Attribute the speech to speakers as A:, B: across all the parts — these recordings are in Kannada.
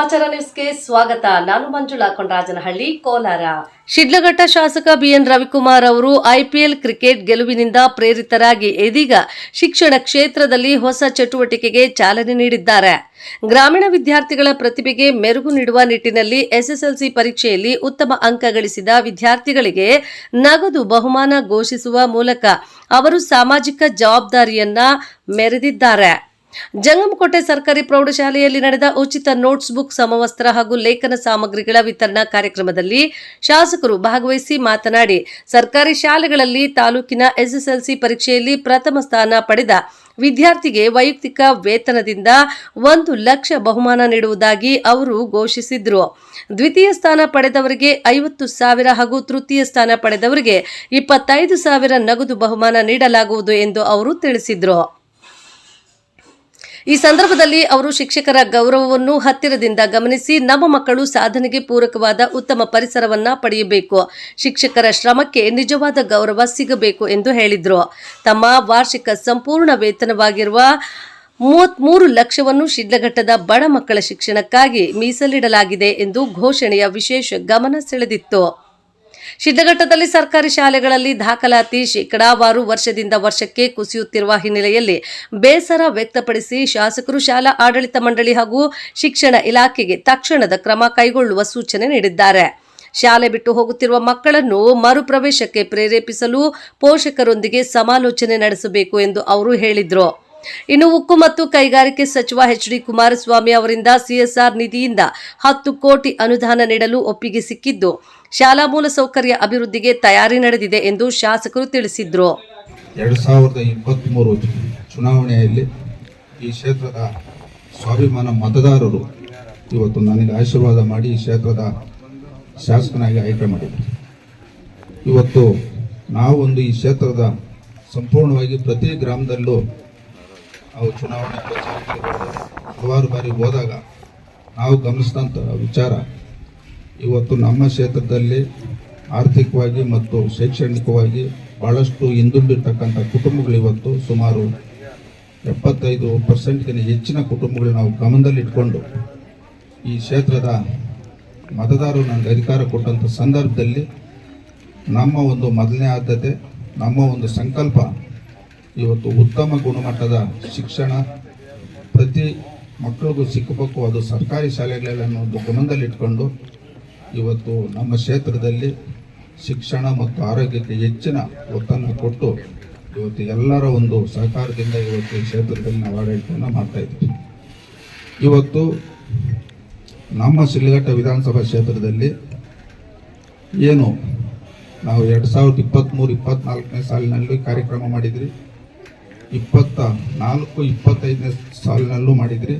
A: ಸಮಾಚಾರ ನ್ಯೂಸ್ಗೆ ಸ್ವಾಗತ. ನಾನು ಮಂಜುಳಾ ಕೊಂಡರಾಜನಹಳ್ಳಿ ಕೋಲಾರ. ಶಿಡ್ಲಘಟ್ಟ ಶಾಸಕ ಬಿಎನ್ ರವಿಕುಮಾರ್ ಅವರು ಐಪಿಎಲ್ ಕ್ರಿಕೆಟ್ ಗೆಲುವಿನಿಂದ ಪ್ರೇರಿತರಾಗಿ ಇದೀಗ ಶಿಕ್ಷಣ ಕ್ಷೇತ್ರದಲ್ಲಿ ಹೊಸ ಚಟುವಟಿಕೆಗೆ ಚಾಲನೆ ನೀಡಿದ್ದಾರೆ. ಗ್ರಾಮೀಣ ವಿದ್ಯಾರ್ಥಿಗಳ ಪ್ರತಿಭೆಗೆ ಮೆರುಗು ನೀಡುವ ನಿಟ್ಟಿನಲ್ಲಿ ಎಸ್ಎಸ್ಎಲ್ಸಿ ಪರೀಕ್ಷೆಯಲ್ಲಿ ಉತ್ತಮ ಅಂಕ ಗಳಿಸಿದ ವಿದ್ಯಾರ್ಥಿಗಳಿಗೆ ನಗದು ಬಹುಮಾನ ಘೋಷಿಸುವ ಮೂಲಕ ಅವರು ಸಾಮಾಜಿಕ ಜವಾಬ್ದಾರಿಯನ್ನ ಮೆರೆದಿದ್ದಾರೆ. ಜಂಗಮಕೋಟೆ ಸರ್ಕಾರಿ ಪ್ರೌಢಶಾಲೆಯಲ್ಲಿ ನಡೆದ ಉಚಿತ ನೋಟ್ಸ್ ಬುಕ್ ಸಮವಸ್ತ್ರ ಹಾಗೂ ಲೇಖನ ಸಾಮಗ್ರಿಗಳ ವಿತರಣಾ ಕಾರ್ಯಕ್ರಮದಲ್ಲಿ ಶಾಸಕರು ಭಾಗವಹಿಸಿ ಮಾತನಾಡಿ, ಸರ್ಕಾರಿ ಶಾಲೆಗಳಲ್ಲಿ ತಾಲೂಕಿನ ಎಸ್ಎಸ್ಎಲ್ಸಿ ಪರೀಕ್ಷೆಯಲ್ಲಿ ಪ್ರಥಮ ಸ್ಥಾನ ಪಡೆದ ವಿದ್ಯಾರ್ಥಿಗೆ ವೈಯಕ್ತಿಕ ವೇತನದಿಂದ ಒಂದು ಲಕ್ಷ ಬಹುಮಾನ ನೀಡುವುದಾಗಿ ಅವರು ಘೋಷಿಸಿದ್ರು. ದ್ವಿತೀಯ ಸ್ಥಾನ ಪಡೆದವರಿಗೆ ಐವತ್ತು ಸಾವಿರ ಹಾಗೂ ತೃತೀಯ ಸ್ಥಾನ ಪಡೆದವರಿಗೆ ಇಪ್ಪತ್ತೈದು ಸಾವಿರ ನಗದು ಬಹುಮಾನ ನೀಡಲಾಗುವುದು ಎಂದು ಅವರು ತಿಳಿಸಿದ್ರು. ಈ ಸಂದರ್ಭದಲ್ಲಿ ಅವರು ಶಿಕ್ಷಕರ ಗೌರವವನ್ನು ಹತ್ತಿರದಿಂದ ಗಮನಿಸಿ ನಮ್ಮ ಮಕ್ಕಳು ಸಾಧನೆಗೆ ಪೂರಕವಾದ ಉತ್ತಮ ಪರಿಸರವನ್ನ ಪಡೆಯಬೇಕು. ಶಿಕ್ಷಕರ ಶ್ರಮಕ್ಕೆ ನಿಜವಾದ ಗೌರವ ಸಿಗಬೇಕು ಎಂದು ಹೇಳಿದರು. ತಮ್ಮ ವಾರ್ಷಿಕ ಸಂಪೂರ್ಣ ವೇತನವಾಗಿರುವ ಮೂವತ್ಮೂರು ಲಕ್ಷವನ್ನು ಶಿಡ್ಲಘಟ್ಟದ ಬಡ ಮಕ್ಕಳ ಶಿಕ್ಷಣಕ್ಕಾಗಿ ಮೀಸಲಿಡಲಾಗಿದೆ ಎಂದು ಘೋಷಣೆಯ ವಿಶೇಷ ಗಮನ ಸೆಳೆದಿತ್ತು. ಶಿಡ್ಲಘಟ್ಟದಲ್ಲಿ ಸರ್ಕಾರಿ ಶಾಲೆಗಳಲ್ಲಿ ದಾಖಲಾತಿ ಶೇಕಡಾವಾರು ವರ್ಷದಿಂದ ವರ್ಷಕ್ಕೆ ಕುಸಿಯುತ್ತಿರುವ ಹಿನ್ನೆಲೆಯಲ್ಲಿ ಬೇಸರ ವ್ಯಕ್ತಪಡಿಸಿ ಶಾಸಕರು ಶಾಲಾ ಆಡಳಿತ ಮಂಡಳಿ ಹಾಗೂ ಶಿಕ್ಷಣ ಇಲಾಖೆಗೆ ತಕ್ಷಣದ ಕ್ರಮ ಕೈಗೊಳ್ಳುವ ಸೂಚನೆ ನೀಡಿದ್ದಾರೆ. ಶಾಲೆ ಬಿಟ್ಟು ಹೋಗುತ್ತಿರುವ ಮಕ್ಕಳನ್ನು ಮರುಪ್ರವೇಶಕ್ಕೆ ಪ್ರೇರೇಪಿಸಲು ಪೋಷಕರೊಂದಿಗೆ ಸಮಾಲೋಚನೆ ನಡೆಸಬೇಕು ಎಂದು ಅವರು ಹೇಳಿದರು. ಇನ್ನು ಉಕ್ಕು ಮತ್ತು ಕೈಗಾರಿಕೆ ಸಚಿವ ಎಚ್ ಡಿ ಕುಮಾರಸ್ವಾಮಿ ಅವರಿಂದ ಸಿಎಸ್ಆರ್ ನಿಧಿಯಿಂದ ಹತ್ತು ಕೋಟಿ ಅನುದಾನ ನೀಡಲು ಒಪ್ಪಿಗೆ ಸಿಕ್ಕಿದ್ದು ಶಾಲಾ ಮೂಲಸೌಕರ್ಯ ಅಭಿವೃದ್ಧಿಗೆ ತಯಾರಿ ನಡೆದಿದೆ ಎಂದು ಶಾಸಕರು ತಿಳಿಸಿದ್ರು.
B: ಎರಡು ಸಾವಿರದ ಇಪ್ಪತ್ತ್ಮೂರು ಚುನಾವಣೆಯಲ್ಲಿ ಈ ಕ್ಷೇತ್ರದ ಸ್ವಾಭಿಮಾನ ಮತದಾರರು ಇವತ್ತು ನನಗೆ ಆಶೀರ್ವಾದ ಮಾಡಿ ಈ ಕ್ಷೇತ್ರದ ಶಾಸಕನಾಗಿ ಆಯ್ಕೆ ಮಾಡಿದ್ದಾರೆ ಇವತ್ತು ನಾವೊಂದು ಈ ಕ್ಷೇತ್ರದ ಸಂಪೂರ್ಣವಾಗಿ ಪ್ರತಿ ಗ್ರಾಮದಲ್ಲೂ ನಾವು ಚುನಾವಣೆ ಪ್ರಚಾರಕ್ಕೆ ಹಲವಾರು ಬಾರಿ ಹೋದಾಗ ನಾವು ಗಮನಿಸಿದಂಥ ವಿಚಾರ ಇವತ್ತು ನಮ್ಮ ಕ್ಷೇತ್ರದಲ್ಲಿ ಆರ್ಥಿಕವಾಗಿ ಮತ್ತು ಶೈಕ್ಷಣಿಕವಾಗಿ ಭಾಳಷ್ಟು ಹಿಂದುಳಿದಿರ್ತಕ್ಕಂಥ ಕುಟುಂಬಗಳು ಇವತ್ತು ಸುಮಾರು ಎಪ್ಪತ್ತೈದು ಪರ್ಸೆಂಟ್ಗಿಂತ ಹೆಚ್ಚಿನ ಕುಟುಂಬಗಳು ನಾವು ಗಮನದಲ್ಲಿಟ್ಕೊಂಡು ಈ ಕ್ಷೇತ್ರದ ಮತದಾರರು ನನಗೆ ಅಧಿಕಾರ ಕೊಟ್ಟಂಥ ಸಂದರ್ಭದಲ್ಲಿ ನಮ್ಮ ಒಂದು ಮೊದಲನೇ ಆದ್ಯತೆ, ನಮ್ಮ ಒಂದು ಸಂಕಲ್ಪ ಇವತ್ತು ಉತ್ತಮ ಗುಣಮಟ್ಟದ ಶಿಕ್ಷಣ ಪ್ರತಿ ಮಕ್ಕಳಿಗೂ ಸಿಕ್ಕಬೇಕು ಅದು ಸರ್ಕಾರಿ ಶಾಲೆಗಳಲ್ಲಿ ಅನ್ನೋದು ಗಮನದಲ್ಲಿಟ್ಕೊಂಡು ಇವತ್ತು ನಮ್ಮ ಕ್ಷೇತ್ರದಲ್ಲಿ ಶಿಕ್ಷಣ ಮತ್ತು ಆರೋಗ್ಯಕ್ಕೆ ಹೆಚ್ಚಿನ ಒತ್ತನ್ನು ಕೊಟ್ಟು ಇವತ್ತು ಎಲ್ಲರ ಒಂದು ಸಹಕಾರದಿಂದ ಇವತ್ತು ಈ ಕ್ಷೇತ್ರದಲ್ಲಿ ನಾವು ಆಡಳಿತವನ್ನು ಮಾಡ್ತಾ ಇದ್ದೀವಿ. ಇವತ್ತು ನಮ್ಮ ಶಿಲ್ಘಟ್ಟ ವಿಧಾನಸಭಾ ಕ್ಷೇತ್ರದಲ್ಲಿ ಏನು ನಾವು ಎರಡು ಸಾವಿರದ ಇಪ್ಪತ್ತ್ಮೂರು ಇಪ್ಪತ್ತ್ನಾಲ್ಕನೇ ಸಾಲಿನಲ್ಲಿ ಕಾರ್ಯಕ್ರಮ ಮಾಡಿದ್ರಿ. ಇಪ್ಪತ್ತ ನಾಲ್ಕು, ಇಪ್ಪತ್ತೈದನೇ ಸಾಲಿನಲ್ಲೂ ಮಾಡಿದ್ರಿ.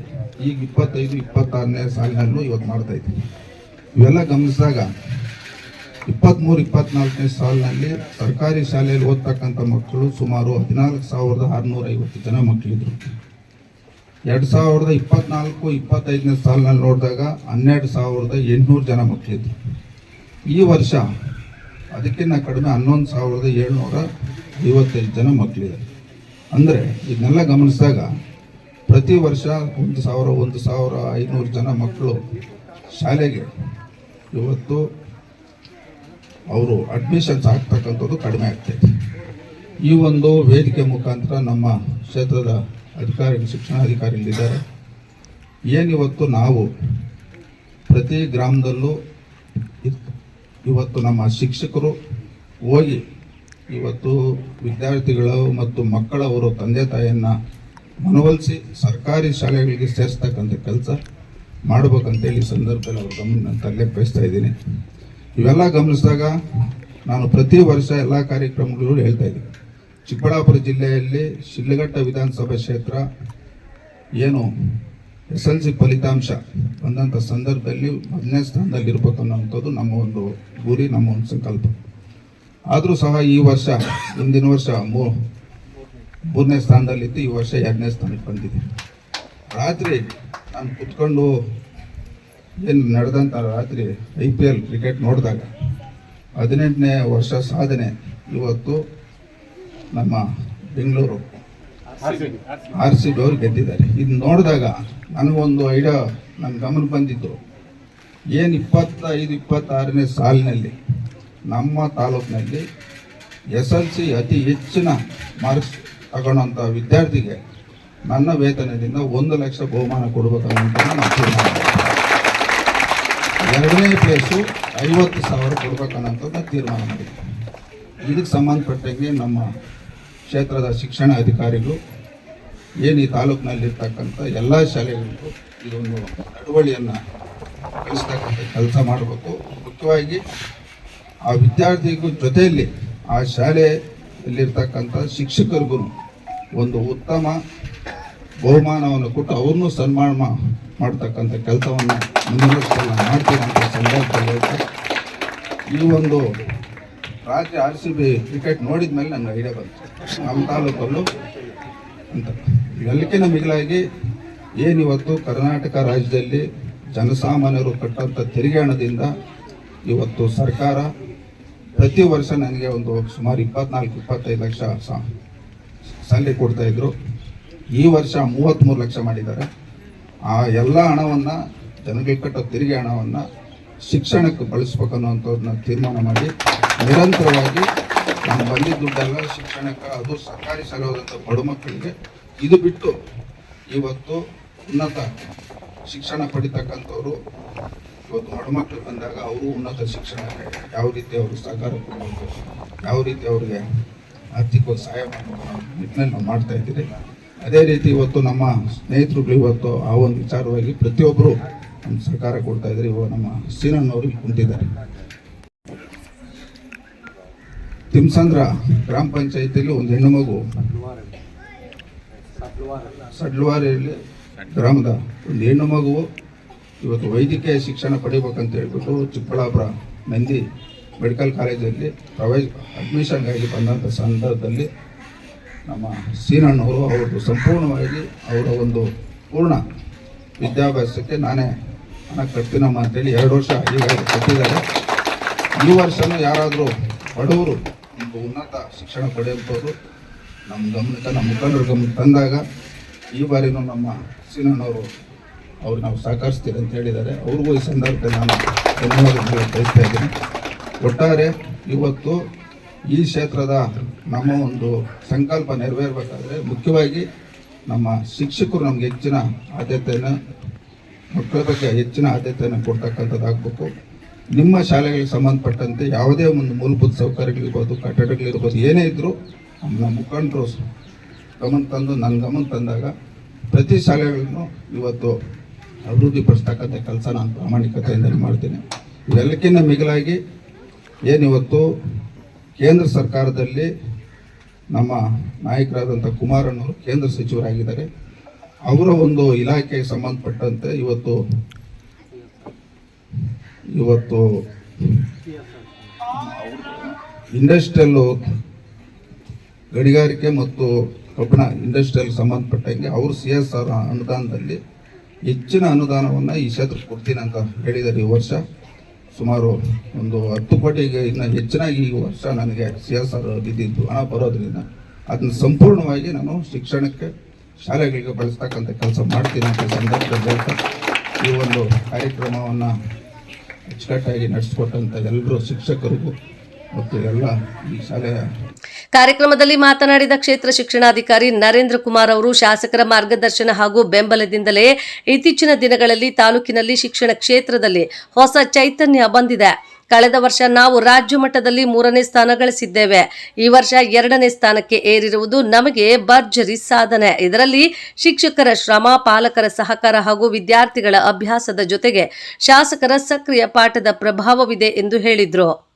B: ಈಗ ಇಪ್ಪತ್ತೈದು, ಇಪ್ಪತ್ತಾರನೇ ಸಾಲಿನಲ್ಲೂ ಇವತ್ತು ಮಾಡ್ತಾ ಇದ್ದೀವಿ. ಇವೆಲ್ಲ ಗಮನಿಸಿದಾಗ ಇಪ್ಪತ್ತ್ಮೂರು ಇಪ್ಪತ್ನಾಲ್ಕನೇ ಸಾಲಿನಲ್ಲಿ ಸರ್ಕಾರಿ ಶಾಲೆಯಲ್ಲಿ ಓದ್ತಕ್ಕಂಥ ಮಕ್ಕಳು ಸುಮಾರು ಹದಿನಾಲ್ಕು ಸಾವಿರದ ಆರುನೂರ ಐವತ್ತು ಜನ ಮಕ್ಕಳಿದ್ರು. ಎರಡು ಸಾವಿರದ ಇಪ್ಪತ್ನಾಲ್ಕು, ಇಪ್ಪತ್ತೈದನೇ ಸಾಲಿನಲ್ಲಿ ನೋಡಿದಾಗ ಹನ್ನೆರಡು ಸಾವಿರದ ಎಂಟುನೂರು ಜನ ಮಕ್ಕಳಿದ್ರು. ಈ ವರ್ಷ ಅದಕ್ಕಿಂತ ಕಡಿಮೆ ಹನ್ನೊಂದು ಸಾವಿರದ ಏಳ್ನೂರ ಐವತ್ತೈದು ಜನ ಮಕ್ಕಳಿದ್ದಾರೆ. ಅಂದರೆ ಇದನ್ನೆಲ್ಲ ಗಮನಿಸಿದಾಗ ಪ್ರತಿ ವರ್ಷ ಒಂದು ಸಾವಿರ ಒಂದು ಸಾವಿರ ಐನೂರು ಜನ ಮಕ್ಕಳು ಶಾಲೆಗೆ ಇವತ್ತು ಅವರು ಅಡ್ಮಿಷನ್ಸ್ ಆಗ್ತಕ್ಕಂಥದ್ದು ಕಡಿಮೆ ಆಗ್ತೈತೆ. ಈ ಒಂದು ವೇದಿಕೆ ಮುಖಾಂತರ ನಮ್ಮ ಕ್ಷೇತ್ರದ ಅಧಿಕಾರಿ ಶಿಕ್ಷಣಾಧಿಕಾರಿಗಳಿದ್ದಾರೆ ಏನಿವತ್ತು ನಾವು ಪ್ರತಿ ಗ್ರಾಮದಲ್ಲೂ ಇವತ್ತು ನಮ್ಮ ಶಿಕ್ಷಕರು ಹೋಗಿ ಇವತ್ತು ವಿದ್ಯಾರ್ಥಿಗಳು ಮತ್ತು ಮಕ್ಕಳವರು ತಂದೆ ತಾಯಿಯನ್ನು ಮನವೊಲಿಸಿ ಸರ್ಕಾರಿ ಶಾಲೆಗಳಿಗೆ ಸೇರಿಸ್ತಕ್ಕಂಥ ಕೆಲಸ ಮಾಡ್ಬೇಕಂತೇಳಿ ಸಂದರ್ಭದಲ್ಲಿ ಅವ್ರ ಗಮನ ತಲೆ ಬಯಸ್ತಾ ಇದ್ದೀನಿ. ಇವೆಲ್ಲ ಗಮನಿಸಿದಾಗ ನಾನು ಪ್ರತಿ ವರ್ಷ ಎಲ್ಲ ಕಾರ್ಯಕ್ರಮಗಳು ಹೇಳ್ತಾ ಇದ್ದೀನಿ. ಚಿಕ್ಕಬಳ್ಳಾಪುರ ಜಿಲ್ಲೆಯಲ್ಲಿ ಶಿಲ್ಲಘಟ್ಟ ವಿಧಾನಸಭಾ ಕ್ಷೇತ್ರ ಏನು ಎಸ್ ಎಲ್ ಸಿ ಫಲಿತಾಂಶ ಬಂದಂಥ ಸಂದರ್ಭದಲ್ಲಿ ಮೊದಲನೇ ಸ್ಥಾನದಲ್ಲಿ ಇರಬೇಕು ಅನ್ನೋವಂಥದ್ದು ನಮ್ಮ ಒಂದು ಗುರಿ, ನಮ್ಮ ಒಂದು ಸಂಕಲ್ಪ. ಆದರೂ ಸಹ ಈ ವರ್ಷ ಮುಂದಿನ ವರ್ಷ ಮೂರನೇ ಸ್ಥಾನದಲ್ಲಿತ್ತು ಈ ವರ್ಷ ಎರಡನೇ ಸ್ಥಾನಕ್ಕೆ ಬಂದಿದೆ. ರಾತ್ರಿ ನಾನು ಕುತ್ಕೊಂಡು ಏನು ನಡೆದಂಥ ರಾತ್ರಿ ಐ ಪಿ ಎಲ್ ಕ್ರಿಕೆಟ್ ನೋಡಿದಾಗ ಹದಿನೆಂಟನೇ ವರ್ಷ ಸಾಧನೆ ಇವತ್ತು ನಮ್ಮ ಬೆಂಗಳೂರು ಆರ್ ಸಿ ಬಿ ಅವರು ಗೆದ್ದಿದ್ದಾರೆ. ಇದು ನೋಡಿದಾಗ ನನಗೊಂದು ಐಡಿಯಾ ನನ್ನ ಗಮನ ಬಂದಿದ್ದು. ಏನು ಇಪ್ಪತ್ತೈದು, ಇಪ್ಪತ್ತಾರನೇ ಸಾಲಿನಲ್ಲಿ ನಮ್ಮ ತಾಲೂಕಿನಲ್ಲಿ ಎಸ್ ಎಲ್ ಸಿ ಅತಿ ಹೆಚ್ಚಿನ ಮಾರ್ಕ್ಸ್ ತಗೊಳ್ಳೋಂಥ ವಿದ್ಯಾರ್ಥಿಗೆ ನನ್ನ ವೇತನದಿಂದ ಒಂದು ಲಕ್ಷ ಬಹುಮಾನ ಮಾಡಿದೆ. ಎರಡನೇ ಪ್ಲೇಸು ಐವತ್ತು ಸಾವಿರ ಕೊಡ್ಬೇಕನ್ನೋಂಥದ್ದು ತೀರ್ಮಾನ ಮಾಡಿದ್ದೀನಿ ಇದಕ್ಕೆ ಸಂಬಂಧಪಟ್ಟಂಗೆ ನಮ್ಮ ಕ್ಷೇತ್ರದ ಶಿಕ್ಷಣ ಅಧಿಕಾರಿಗಳು, ಏನು ಈ ತಾಲೂಕಿನಲ್ಲಿರ್ತಕ್ಕಂಥ ಎಲ್ಲ ಶಾಲೆಗಳಿಗೂ ಇದೊಂದು ನಡವಳಿಯನ್ನು ಕಲಿಸ್ತಕ್ಕಂಥ ಕೆಲಸ ಮಾಡಬೇಕು ಮುಖ್ಯವಾಗಿ ಆ ವಿದ್ಯಾರ್ಥಿಗೂ ಜೊತೆಯಲ್ಲಿ ಆ ಶಾಲೆಯಲ್ಲಿರ್ತಕ್ಕಂಥ ಶಿಕ್ಷಕರಿಗೂ ಒಂದು ಉತ್ತಮ ಬಹುಮಾನವನ್ನು ಕೊಟ್ಟು ಅವ್ರನ್ನೂ ಸನ್ಮಾನ ಮಾಡ್ತಕ್ಕಂಥ ಕೆಲಸವನ್ನು ಮುಂದಿನ ವರ್ಷದಲ್ಲಿ ಮಾಡ್ತೀನಿ ಅಂತ ಸಂದರ್ಭದಲ್ಲಿ ಈ ಒಂದು ರಾಜ್ಯ ಆರ್ ಸಿ ಬಿ ಕ್ರಿಕೆಟ್ ನೋಡಿದ ಮೇಲೆ ನನಗೆ ಐಡಿಯಾ ಬಂತು. ನಮ್ಮ ತಾಲೂಕಲ್ಲೂ ಅಂತ. ಇವೆಲ್ಲಕ್ಕಿಂತ ಮಿಗಿಲಾಗಿ ಏನಿವತ್ತು ಕರ್ನಾಟಕ ರಾಜ್ಯದಲ್ಲಿ ಜನಸಾಮಾನ್ಯರು ಕಟ್ಟಂಥ ತೆರಿಗೆ ಹಣದಿಂದ ಇವತ್ತು ಸರ್ಕಾರ ಪ್ರತಿ ವರ್ಷ ನನಗೆ ಒಂದು ಸುಮಾರು ಇಪ್ಪತ್ನಾಲ್ಕು, ಇಪ್ಪತ್ತೈದು ಲಕ್ಷ ಸ- ಸ್ಯಾಲ್ರಿ ಕೊಡ್ತಾ ಇದ್ರು. ಈ ವರ್ಷ ಮೂವತ್ತ್ಮೂರು ಲಕ್ಷ ಮಾಡಿದ್ದಾರೆ. ಆ ಎಲ್ಲ ಹಣವನ್ನು ಜನಗಳಿಗೆ ಕಟ್ಟೋ ತೆರಿಗೆ ಹಣವನ್ನು ಶಿಕ್ಷಣಕ್ಕೆ ಬಳಸ್ಬೇಕು ಅನ್ನೋಂಥದ್ದನ್ನ ತೀರ್ಮಾನ ಮಾಡಿ ನಿರಂತರವಾಗಿ ನಾನು ಬಂದಿದ್ದ ದುಡ್ಡೆಲ್ಲ ಶಿಕ್ಷಣಕ್ಕೆ, ಅದು ಸರ್ಕಾರಿ ಶಾಲೆ ಬಡ ಮಕ್ಕಳಿಗೆ ಇದು ಬಿಟ್ಟು ಇವತ್ತು ಉನ್ನತ ಶಿಕ್ಷಣ ಪಡಿತಕ್ಕಂಥವ್ರು, ಇವತ್ತು ಮಕ್ಕಳು ಬಂದಾಗ ಅವರು ಉನ್ನತ ಶಿಕ್ಷಣಕ್ಕೆ ಯಾವ ರೀತಿ ಅವರು ಸಹಕಾರ ಕೊಡಬೇಕು, ಯಾವ ರೀತಿ ಅವ್ರಿಗೆ ಆರ್ಥಿಕವಾಗಿ ಸಹಾಯ ನಿಟ್ಟಿನಲ್ಲಿ ನಾವು ಮಾಡ್ತಾ ಇದ್ದೀರಿ. ಅದೇ ರೀತಿ ಇವತ್ತು ನಮ್ಮ ಸ್ನೇಹಿತರುಗಳು ಇವತ್ತು ಆ ಒಂದು ವಿಚಾರವಾಗಿ ಪ್ರತಿಯೊಬ್ಬರು ನಮ್ಮ ಸರ್ಕಾರ ಕೊಡ್ತಾ ಇದ್ದಾರೆ. ಇವಾಗ ನಮ್ಮ ಸೀನಣ್ಣವರು ಕುಂತಿದ್ದಾರೆ. ತಿಮ್ಸಂದ್ರ ಗ್ರಾಮ ಪಂಚಾಯತಿಯಲ್ಲಿ ಒಂದು ಹೆಣ್ಣು ಮಗು ಸಡ್ಲವಾರಿಯಲ್ಲಿ ಗ್ರಾಮದ ಒಂದು ಹೆಣ್ಣು ಮಗು ಇವತ್ತು ವೈದ್ಯಕೀಯ ಶಿಕ್ಷಣ ಪಡಿಬೇಕಂತ ಹೇಳ್ಬಿಟ್ಟು ಚಿಕ್ಕಬಳ್ಳಾಪುರ ನಂದಿ ಮೆಡಿಕಲ್ ಕಾಲೇಜಲ್ಲಿ ಪ್ರವೇಶ ಅಡ್ಮಿಷನ್ಗಾಗಿ ಬಂದಂಥ ಸಂದರ್ಭದಲ್ಲಿ ನಮ್ಮ ಸೀನಣ್ಣವರು ಅವ್ರದ್ದು ಸಂಪೂರ್ಣವಾಗಿ ಅವರ ಒಂದು ಪೂರ್ಣ ವಿದ್ಯಾಭ್ಯಾಸಕ್ಕೆ ನಾನೇ ಹಣ ಕಟ್ತೀನಮ್ಮ ಅಂತೇಳಿ ಎರಡು ವರ್ಷ ಈಗಾಗಲೇ ಕಟ್ಟಿದ್ದಾರೆ. ಈ ವರ್ಷನೂ ಯಾರಾದರೂ ಬಡವರು ಒಂದು ಉನ್ನತ ಶಿಕ್ಷಣ ಪಡೆಯುವಂಥವ್ರು ನಮ್ಮ ಗಮನಕ್ಕೆ, ನಮ್ಮ ಮುಖಂಡರ ಗಮನ ತಂದಾಗ ಈ ಬಾರಿನೂ ನಮ್ಮ ಸೀನಣ್ಣವರು ಅವ್ರು ನಾವು ಸಹಕರಿಸ್ತೀರಿ ಅಂತ ಹೇಳಿದ್ದಾರೆ. ಅವ್ರಿಗೂ ಈ ಸಂದರ್ಭದಲ್ಲಿ ನಾನು ಧನ್ಯವಾದಗಳು ಇದ್ದೀನಿ. ಒಟ್ಟಾರೆ ಇವತ್ತು ಈ ಕ್ಷೇತ್ರದ ನಮ್ಮ ಒಂದು ಸಂಕಲ್ಪ ನೆರವೇರಬೇಕಾದ್ರೆ ಮುಖ್ಯವಾಗಿ ನಮ್ಮ ಶಿಕ್ಷಕರು ನಮ್ಗೆ ಹೆಚ್ಚಿನ ಆದ್ಯತೆಯನ್ನು ಮಕ್ಕಳ ಬಗ್ಗೆ ಹೆಚ್ಚಿನ ಆದ್ಯತೆಯನ್ನು ಕೊಡ್ತಕ್ಕಂಥದ್ದಾಗಬೇಕು ನಿಮ್ಮ ಶಾಲೆಗಳಿಗೆ ಸಂಬಂಧಪಟ್ಟಂತೆ ಯಾವುದೇ ಒಂದು ಮೂಲಭೂತ ಸೌಕರ್ಯಗಳಿರ್ಬೋದು, ಕಟ್ಟಡಗಳಿರ್ಬೋದು, ಏನೇ ಇದ್ದರೂ ನಮ್ಮ ಮುಖಂಡರು ಗಮನ ತಂದು, ನನ್ನ ಗಮನ ತಂದಾಗ ಪ್ರತಿ ಶಾಲೆಗಳನ್ನು ಇವತ್ತು ಅಭಿವೃದ್ಧಿಪಡಿಸ್ತಕ್ಕಂಥ ಕೆಲಸ ನಾನು ಪ್ರಾಮಾಣಿಕತೆಯಿಂದ ಮಾಡ್ತೀನಿ. ಇವೆಲ್ಲಕ್ಕಿಂತ ಮಿಗಿಲಾಗಿ ಏನಿವತ್ತು ಕೇಂದ್ರ ಸರ್ಕಾರದಲ್ಲಿ ನಮ್ಮ ನಾಯಕರಾದಂಥ ಕುಮಾರಣ್ಣವರು ಕೇಂದ್ರ ಸಚಿವರಾಗಿದ್ದಾರೆ. ಅವರ ಒಂದು ಇಲಾಖೆಗೆ ಸಂಬಂಧಪಟ್ಟಂತೆ ಇವತ್ತು ಇವತ್ತು ಇಂಡಸ್ಟ್ರಿಯಲ್ಲು ಗಣಿಗಾರಿಕೆ ಮತ್ತು ಕಬ್ಬಿಣ ಇಂಡಸ್ಟ್ರಿಯಲ್ ಸಂಬಂಧಪಟ್ಟಂಗೆ ಅವರು ಸಿ ಎಸ್ ಆರ್ ಅನುದಾನದಲ್ಲಿ ಹೆಚ್ಚಿನ ಅನುದಾನವನ್ನು ಈ ಕ್ಷೇತ್ರಕ್ಕೆ ಕೊಡ್ತೀನಿ ಅಂತ ಹೇಳಿದ್ದಾರೆ ಈ ವರ್ಷ. ಸುಮಾರು ಒಂದು ಹತ್ತು ಕೋಟಿಗೆ ಇನ್ನು ಹೆಚ್ಚಿನಾಗಿ ಈ ವರ್ಷ ನನಗೆ ಸಿ ಎಸ್ ಆರ್ ಬಿದ್ದಿದ್ದು ಹಣ ಬರೋದ್ರಿಂದ ಅದನ್ನು ಸಂಪೂರ್ಣವಾಗಿ ನಾನು ಶಿಕ್ಷಣಕ್ಕೆ, ಶಾಲೆಗಳಿಗೆ ಬಳಸ್ತಕ್ಕಂಥ ಕೆಲಸ ಮಾಡ್ತೀನಿ ಅಂತ ಸಂದರ್ಭದಲ್ಲಿ ಈ ಒಂದು ಕಾರ್ಯಕ್ರಮವನ್ನು ಅಚ್ಚುಕಟ್ಟಾಗಿ ನಡೆಸಿಕೊಟ್ಟಂಥ ಎಲ್ಲರೂ ಶಿಕ್ಷಕರಿಗೂ ಮತ್ತು ಎಲ್ಲ ಈ ಶಾಲೆಯ
A: ಕಾರ್ಯಕ್ರಮದಲ್ಲಿ ಮಾತನಾಡಿದ ಕ್ಷೇತ್ರ ಶಿಕ್ಷಣಾಧಿಕಾರಿ ನರೇಂದ್ರ ಕುಮಾರ್ ಅವರು ಶಾಸಕರ ಮಾರ್ಗದರ್ಶನ ಹಾಗೂ ಬೆಂಬಲದಿಂದಲೇ ಇತ್ತೀಚಿನ ದಿನಗಳಲ್ಲಿ ತಾಲೂಕಿನಲ್ಲಿ ಶಿಕ್ಷಣ ಕ್ಷೇತ್ರದಲ್ಲಿ ಹೊಸ ಚೈತನ್ಯ ಬಂದಿದೆ. ಕಳೆದ ವರ್ಷ ನಾವು ರಾಜ್ಯ ಮಟ್ಟದಲ್ಲಿ ಮೂರನೇ ಸ್ಥಾನ ಗಳಿಸಿದ್ದೇವೆ. ಈ ವರ್ಷ ಎರಡನೇ ಸ್ಥಾನಕ್ಕೆ ಏರಿರುವುದು ನಮಗೆ ಭರ್ಜರಿ ಸಾಧನೆ. ಇದರಲ್ಲಿ ಶಿಕ್ಷಕರ ಶ್ರಮ, ಪಾಲಕರ ಸಹಕಾರ ಹಾಗೂ ವಿದ್ಯಾರ್ಥಿಗಳ ಅಭ್ಯಾಸದ ಜೊತೆಗೆ ಶಾಸಕರ ಸಕ್ರಿಯ ಪಾಠದ ಪ್ರಭಾವವಿದೆ ಎಂದು ಹೇಳಿದರು.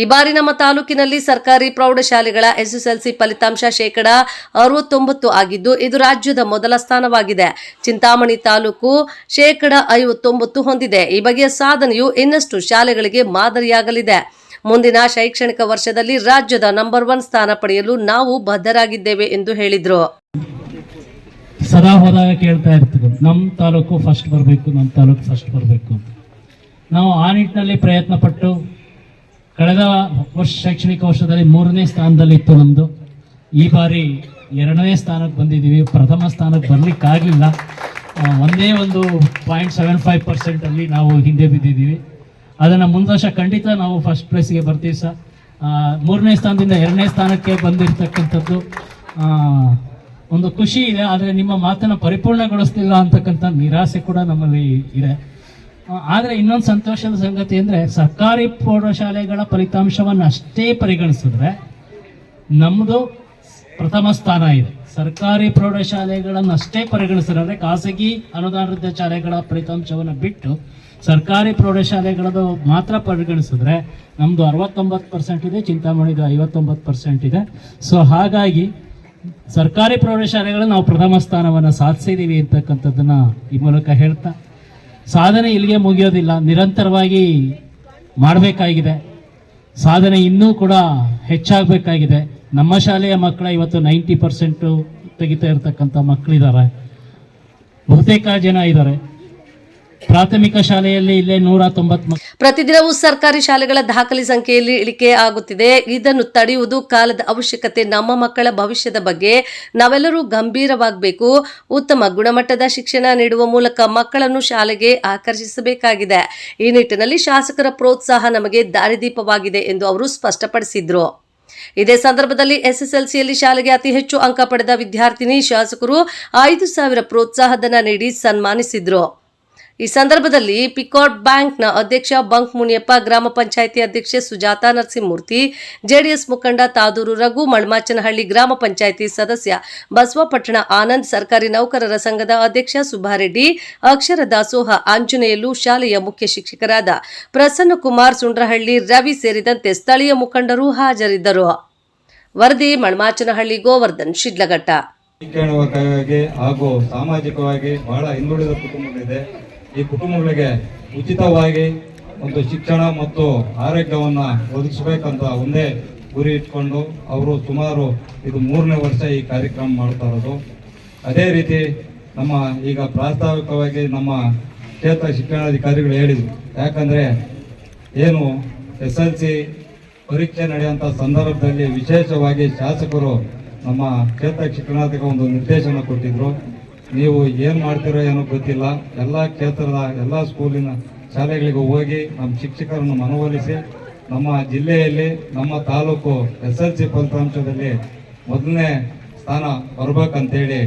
A: ಈ ಬಾರಿ ನಮ್ಮ ತಾಲೂಕಿನಲ್ಲಿ ಸರ್ಕಾರಿ ಪ್ರೌಢಶಾಲೆಗಳ ಎಸ್ಎಸ್ಎಲ್ಸಿ ಫಲಿತಾಂಶ ಶೇಕಡ ಅರವತ್ತೊಂಬತ್ತು ಆಗಿದ್ದು, ಇದು ರಾಜ್ಯದ ಮೊದಲ ಸ್ಥಾನವಾಗಿದೆ. ಚಿಂತಾಮಣಿ ತಾಲೂಕು ಶೇಕಡ ಐವತ್ತೊಂಬತ್ತು ಹೊಂದಿದೆ. ಈ ಬಗೆಯ ಸಾಧನೆಯು ಇನ್ನಷ್ಟು ಶಾಲೆಗಳಿಗೆ ಮಾದರಿಯಾಗಲಿದೆ. ಮುಂದಿನ ಶೈಕ್ಷಣಿಕ ವರ್ಷದಲ್ಲಿ ರಾಜ್ಯದ ನಂಬರ್ ಒನ್ ಸ್ಥಾನ ಪಡೆಯಲು ನಾವು ಬದ್ಧರಾಗಿದ್ದೇವೆ ಎಂದು ಹೇಳಿದರು.
C: ಸದಾ ಹೋದಾಗ ಕೇಳ್ತಾ ಇರ್ತೀವಿ ನಮ್ಮ ತಾಲೂಕು ಫಸ್ಟ್ ಬರಬೇಕು ನಮ್ಮ ತಾಲೂಕು ಫಸ್ಟ್ ಬರಬೇಕು. ನಾವು ಆ ನಿಟ್ಟಿನಲ್ಲಿ ಪ್ರಯತ್ನ ಪಟ್ಟು ಕಳೆದ ವರ್ಷ ಶೈಕ್ಷಣಿಕ ವರ್ಷದಲ್ಲಿ ಮೂರನೇ ಸ್ಥಾನದಲ್ಲಿ ಇತ್ತು ನಮ್ಮದು ಈ ಬಾರಿ ಎರಡನೇ ಸ್ಥಾನಕ್ಕೆ ಬಂದಿದ್ದೀವಿ. ಪ್ರಥಮ ಸ್ಥಾನಕ್ಕೆ ಬರಲಿಕ್ಕಾಗಲಿಲ್ಲ ಒಂದೇ ಒಂದು ಪಾಯಿಂಟ್ ಸೆವೆನ್ ಫೈವ್ ಪರ್ಸೆಂಟಲ್ಲಿ ನಾವು ಹಿಂದೆ ಬಿದ್ದಿದ್ದೀವಿ. ಅದನ್ನು ಮುಂದೊರ್ಷ ಖಂಡಿತ ನಾವು ಫಸ್ಟ್ ಪ್ಲೇಸ್ಗೆ ಬರ್ತೀವಿ ಸರ್. ಮೂರನೇ ಸ್ಥಾನದಿಂದ ಎರಡನೇ ಸ್ಥಾನಕ್ಕೆ ಬಂದಿರತಕ್ಕಂಥದ್ದು ಒಂದು ಖುಷಿ ಇದೆ. ಆದರೆ ನಿಮ್ಮ ಮಾತನ್ನು ಪರಿಪೂರ್ಣಗೊಳಿಸ್ತಿಲ್ಲ ಅಂತಕ್ಕಂಥ ನಿರಾಸೆ ಕೂಡ ನಮ್ಮಲ್ಲಿ ಇದೆ. ಆದರೆ ಇನ್ನೊಂದು ಸಂತೋಷದ ಸಂಗತಿ ಅಂದರೆ ಸರ್ಕಾರಿ ಪ್ರೌಢಶಾಲೆಗಳ ಫಲಿತಾಂಶವನ್ನು ಅಷ್ಟೇ ಪರಿಗಣಿಸಿದ್ರೆ ನಮ್ಮದು ಪ್ರಥಮ ಸ್ಥಾನ ಇದೆ. ಸರ್ಕಾರಿ ಪ್ರೌಢಶಾಲೆಗಳನ್ನು ಅಷ್ಟೇ ಪರಿಗಣಿಸಿದ್ರೆ ಅಂದರೆ ಖಾಸಗಿ ಅನುದಾನಿತ ಶಾಲೆಗಳ ಫಲಿತಾಂಶವನ್ನು ಬಿಟ್ಟು ಸರ್ಕಾರಿ ಪ್ರೌಢಶಾಲೆಗಳದ್ದು ಮಾತ್ರ ಪರಿಗಣಿಸಿದ್ರೆ ನಮ್ಮದು ಅರವತ್ತೊಂಬತ್ತು ಪರ್ಸೆಂಟ್ ಇದೆ, ಚಿಂತಾಮಣಿದು ಐವತ್ತೊಂಬತ್ತು ಪರ್ಸೆಂಟ್ ಇದೆ. ಸೊ ಹಾಗಾಗಿ ಸರ್ಕಾರಿ ಪ್ರೌಢಶಾಲೆಗಳು ನಾವು ಪ್ರಥಮ ಸ್ಥಾನವನ್ನು ಸಾಧಿಸಿದ್ದೀವಿ ಅಂತಕ್ಕಂಥದ್ದನ್ನು ಈ ಮೂಲಕ ಹೇಳ್ತಾ ಸಾಧನೆ ಇಲ್ಲಿಗೆ ಮುಗಿಯೋದಿಲ್ಲ. ನಿರಂತರವಾಗಿ ಮಾಡಬೇಕಾಗಿದೆ. ಸಾಧನೆ ಇನ್ನೂ ಕೂಡ ಹೆಚ್ಚಾಗಬೇಕಾಗಿದೆ. ನಮ್ಮ ಶಾಲೆಯ ಮಕ್ಕಳ ಇವತ್ತು ನೈಂಟಿ ಪರ್ಸೆಂಟು ತೆಗಿತಾ ಇರತಕ್ಕಂಥ ಮಕ್ಕಳಿದ್ದಾರೆ. ಬಹುತೇಕ ಜನ ಇದ್ದಾರೆ. ಪ್ರಾಥಮಿಕ ಶಾಲೆಯಲ್ಲಿ ಇಲ್ಲೇ ನೂರ ತೊಂಬತ್
A: ಪ್ರತಿದಿನವೂ ಸರ್ಕಾರಿ ಶಾಲೆಗಳ ದಾಖಲೆ ಸಂಖ್ಯೆಯಲ್ಲಿ ಇಳಿಕೆ ಆಗುತ್ತಿದೆ. ಇದನ್ನು ತಡೆಯುವುದು ಕಾಲದ ಅವಶ್ಯಕತೆ. ನಮ್ಮ ಮಕ್ಕಳ ಭವಿಷ್ಯದ ಬಗ್ಗೆ ನಾವೆಲ್ಲರೂ ಗಂಭೀರವಾಗಬೇಕು. ಉತ್ತಮ ಗುಣಮಟ್ಟದ ಶಿಕ್ಷಣ ನೀಡುವ ಮೂಲಕ ಮಕ್ಕಳನ್ನು ಶಾಲೆಗೆ ಆಕರ್ಷಿಸಬೇಕಾಗಿದೆ. ಈ ನಿಟ್ಟಿನಲ್ಲಿ ಶಾಸಕರ ಪ್ರೋತ್ಸಾಹ ನಮಗೆ ದಾರಿದೀಪವಾಗಿದೆ ಎಂದು ಅವರು ಸ್ಪಷ್ಟಪಡಿಸಿದ್ರು. ಇದೇ ಸಂದರ್ಭದಲ್ಲಿ ಎಸ್ಎಸ್ಎಲ್ಸಿಯಲ್ಲಿ ಶಾಲೆಗೆ ಅತಿ ಹೆಚ್ಚು ಅಂಕ ಪಡೆದ ವಿದ್ಯಾರ್ಥಿನಿ ಶಾಸಕರು ಐದು ಸಾವಿರ ಪ್ರೋತ್ಸಾಹಧನ ನೀಡಿ ಸನ್ಮಾನಿಸಿದ್ರು. ಈ ಸಂದರ್ಭದಲ್ಲಿ ಪಿಕಾಟ್ ಬ್ಯಾಂಕ್ನ ಅಧ್ಯಕ್ಷ ಬಂಕ್ ಮುನಿಯಪ್ಪ, ಗ್ರಾಮ ಪಂಚಾಯಿತಿ ಅಧ್ಯಕ್ಷೆ ಸುಜಾತಾ ನರಸಿಂಹಮೂರ್ತಿ, ಜೆಡಿಎಸ್ ಮುಖಂಡ ತಾದೂರು ರಘು ಮಳ್ಮಾಚನಹಳ್ಳಿ ಗ್ರಾಮ ಪಂಚಾಯಿತಿ ಸದಸ್ಯ ಬಸವಪಟ್ಟಣ ಆನಂದ್, ಸರ್ಕಾರಿ ನೌಕರರ ಸಂಘದ ಅಧ್ಯಕ್ಷ ಸುಬ್ಬಾರೆಡ್ಡಿ ಅಕ್ಷರ ದಾಸೋಹ ಆಂಜನೇಯಲು ಶಾಲೆಯ ಮುಖ್ಯ ಶಿಕ್ಷಕರಾದ ಪ್ರಸನ್ನಕುಮಾರ್ ಸುಂಡ್ರಹಳ್ಳಿ, ರವಿ ಸೇರಿದಂತೆ ಸ್ಥಳೀಯ ಮುಖಂಡರು ಹಾಜರಿದ್ದರು. ವರದಿ ಮಳ್ಮಾಚನಹಳ್ಳಿ, ಗೋವರ್ಧನ್, ಶಿಡ್ಲಘಟ್ಟ.
D: ಶಿಕ್ಷಣವಾಗಿ ಹಾಗೂ ಸಾಮಾಜಿಕವಾಗಿ ಬಹಳ ಹಿಂದುಳಿದ ಕುಟುಂಬಗಳಿದೆ. ಈ ಕುಟುಂಬಗಳಿಗೆ ಉಚಿತವಾಗಿ ಒಂದು ಶಿಕ್ಷಣ ಮತ್ತು ಆರೋಗ್ಯವನ್ನು ಒದಗಿಸಬೇಕಂತ ಒಂದೇ ಗುರಿ ಇಟ್ಕೊಂಡು ಅವರು ಸುಮಾರು ಇದು ಮೂರನೇ ವರ್ಷ ಈ ಕಾರ್ಯಕ್ರಮ ಮಾಡ್ತಾ ಇರೋದು. ಅದೇ ರೀತಿ ನಮ್ಮ ಈಗ ಪ್ರಾಸ್ತಾವಿಕವಾಗಿ ನಮ್ಮ ಕ್ಷೇತ್ರ ಶಿಕ್ಷಣಾಧಿಕಾರಿಗಳು ಹೇಳಿದರು. ಯಾಕಂದರೆ ಏನು ಎಸ್ ಎಲ್ ಸಿ ಪರೀಕ್ಷೆ ನಡೆಯುವಂಥ ಸಂದರ್ಭದಲ್ಲಿ ವಿಶೇಷವಾಗಿ ಶಾಸಕರು ನಮ್ಮ ಕ್ಷೇತ್ರ ಶಿಕ್ಷಣಾಧಿಕ ಒಂದು ನಿರ್ದೇಶನ ಕೊಟ್ಟಿದ್ರು. ನೀವು ಏನು ಮಾಡ್ತೀರೋ ಏನೋ ಗೊತ್ತಿಲ್ಲ. ಎಲ್ಲ ಕ್ಷೇತ್ರದ ಎಲ್ಲ ಸ್ಕೂಲಿನ ಶಾಲೆಗಳಿಗೆ ಹೋಗಿ ನಮ್ಮ ಶಿಕ್ಷಕರನ್ನು ಮನವೊಲಿಸಿ ನಮ್ಮ ಜಿಲ್ಲೆಯಲ್ಲಿ, ನಮ್ಮ ತಾಲೂಕು ಎಸ್ ಎಲ್ ಸಿ ಫಲಿತಾಂಶದಲ್ಲಿ ಮೊದಲನೇ ಸ್ಥಾನ ಬರಬೇಕಂತೇಳಿ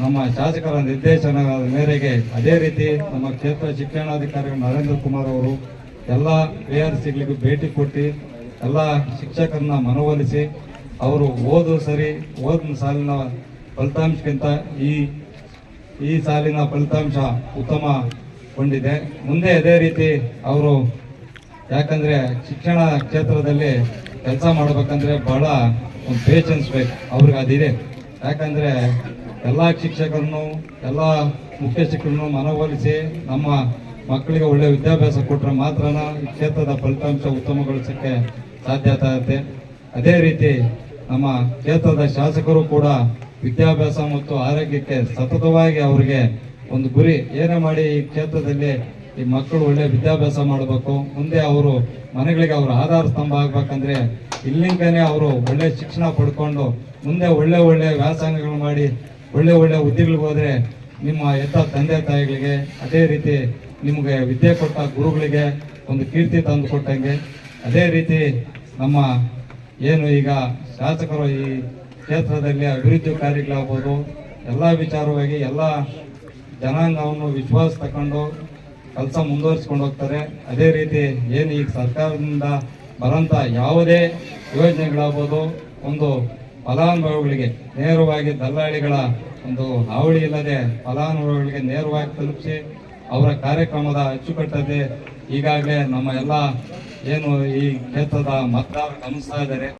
D: ನಮ್ಮ ಶಾಸಕರ ನಿರ್ದೇಶನದ ಮೇರೆಗೆ ಅದೇ ರೀತಿ ನಮ್ಮ ಕ್ಷೇತ್ರ ಶಿಕ್ಷಣಾಧಿಕಾರಿ ನರೇಂದ್ರ ಕುಮಾರ್ ಅವರು ಎಲ್ಲ ಎ ಆರ್ ಸಿಗಳಿಗೂ ಭೇಟಿ ಕೊಟ್ಟು ಎಲ್ಲ ಶಿಕ್ಷಕರನ್ನ ಮನವೊಲಿಸಿ ಅವರು ಓದು ಸರಿ, ಓದಿನ ಸಾಲಿನ ಫಲಿತಾಂಶಕ್ಕಿಂತ ಈ ಈ ಸಾಲಿನ ಫಲಿತಾಂಶ ಉತ್ತಮಗೊಂಡಿದೆ ಮುಂದೆ ಅದೇ ರೀತಿ ಅವರು ಯಾಕಂದ್ರೆ ಶಿಕ್ಷಣ ಕ್ಷೇತ್ರದಲ್ಲಿ ಕೆಲಸ ಮಾಡಬೇಕಂದ್ರೆ ಬಹಳ ಒಂದು ಪೇಷನ್ಸ್ ಬೇಕು. ಅವ್ರಿಗೆ ಅದಿದೆ. ಯಾಕಂದ್ರೆ ಎಲ್ಲ ಶಿಕ್ಷಕರನ್ನು, ಎಲ್ಲ ಮುಖ್ಯ ಶಿಕ್ಷಕರನ್ನು ಮನವೊಲಿಸಿ ನಮ್ಮ ಮಕ್ಕಳಿಗೆ ಒಳ್ಳೆ ವಿದ್ಯಾಭ್ಯಾಸ ಕೊಟ್ಟರೆ ಮಾತ್ರ ಈ ಕ್ಷೇತ್ರದ ಫಲಿತಾಂಶ ಉತ್ತಮಗೊಳಿಸೋಕ್ಕೆ ಸಾಧ್ಯತೆ ಆಗುತ್ತೆ. ಅದೇ ರೀತಿ ನಮ್ಮ ಕ್ಷೇತ್ರದ ಶಾಸಕರು ಕೂಡ ವಿದ್ಯಾಭ್ಯಾಸ ಮತ್ತು ಆರೋಗ್ಯಕ್ಕೆ ಸತತವಾಗಿ ಅವರಿಗೆ ಒಂದು ಗುರಿ. ಏನೇ ಮಾಡಿ ಈ ಕ್ಷೇತ್ರದಲ್ಲಿ ಈ ಮಕ್ಕಳು ಒಳ್ಳೆ ವಿದ್ಯಾಭ್ಯಾಸ ಮಾಡಬೇಕು, ಮುಂದೆ ಅವರು ಮನೆಗಳಿಗೆ ಅವರು ಆಧಾರ ಸ್ತಂಭ ಆಗ್ಬೇಕಂದ್ರೆ ಇಲ್ಲಿಂದನೇ ಅವರು ಒಳ್ಳೆ ಶಿಕ್ಷಣ ಪಡ್ಕೊಂಡು ಮುಂದೆ ಒಳ್ಳೆ ಒಳ್ಳೆ ವ್ಯಾಸಂಗಗಳು ಮಾಡಿ, ಒಳ್ಳೆ ಒಳ್ಳೆ ಹುದ್ದೆಗಳಿಗೆ ಹೋದ್ರೆ ನಿಮ್ಮ ಎತ್ತ ತಂದೆ ತಾಯಿಗಳಿಗೆ ಅದೇ ರೀತಿ ನಿಮಗೆ ವಿದ್ಯೆ ಕೊಟ್ಟ ಗುರುಗಳಿಗೆ ಒಂದು ಕೀರ್ತಿ ತಂದು ಕೊಟ್ಟಂಗೆ. ಅದೇ ರೀತಿ ನಮ್ಮ ಏನು ಈಗ ಶಾಸಕರು ಈ ಕ್ಷೇತ್ರದಲ್ಲಿ ಅಭಿವೃದ್ಧಿ ಕಾರ್ಯಗಳಾಗ್ಬೋದು, ಎಲ್ಲ ವಿಚಾರವಾಗಿ ಎಲ್ಲ ಜನಾಂಗವನ್ನು ವಿಶ್ವಾಸ ತಗೊಂಡು ಕೆಲಸ ಮುಂದುವರಿಸ್ಕೊಂಡು ಹೋಗ್ತಾರೆ. ಅದೇ ರೀತಿ ಏನು ಈಗ ಸರ್ಕಾರದಿಂದ ಬರೋಂಥ ಯಾವುದೇ ಯೋಜನೆಗಳಾಗ್ಬೋದು, ಒಂದು ಫಲಾನುಭವಿಗಳಿಗೆ ನೇರವಾಗಿ ದಲ್ಲಾಳಿಗಳ ಒಂದು ಹಾವಳಿ ಇಲ್ಲದೆ ಫಲಾನುಭವಿಗಳಿಗೆ ನೇರವಾಗಿ ತಲುಪಿಸಿ ಅವರ ಕಾರ್ಯಕ್ರಮದ ಅಚ್ಚುಕಟ್ಟತೆ ಈಗಾಗಲೇ ನಮ್ಮ ಎಲ್ಲ ಏನು ಈ ಕ್ಷೇತ್ರದ ಮತದಾರರು ಗಮನಿಸ್ತಾ ಇದ್ದಾರೆ.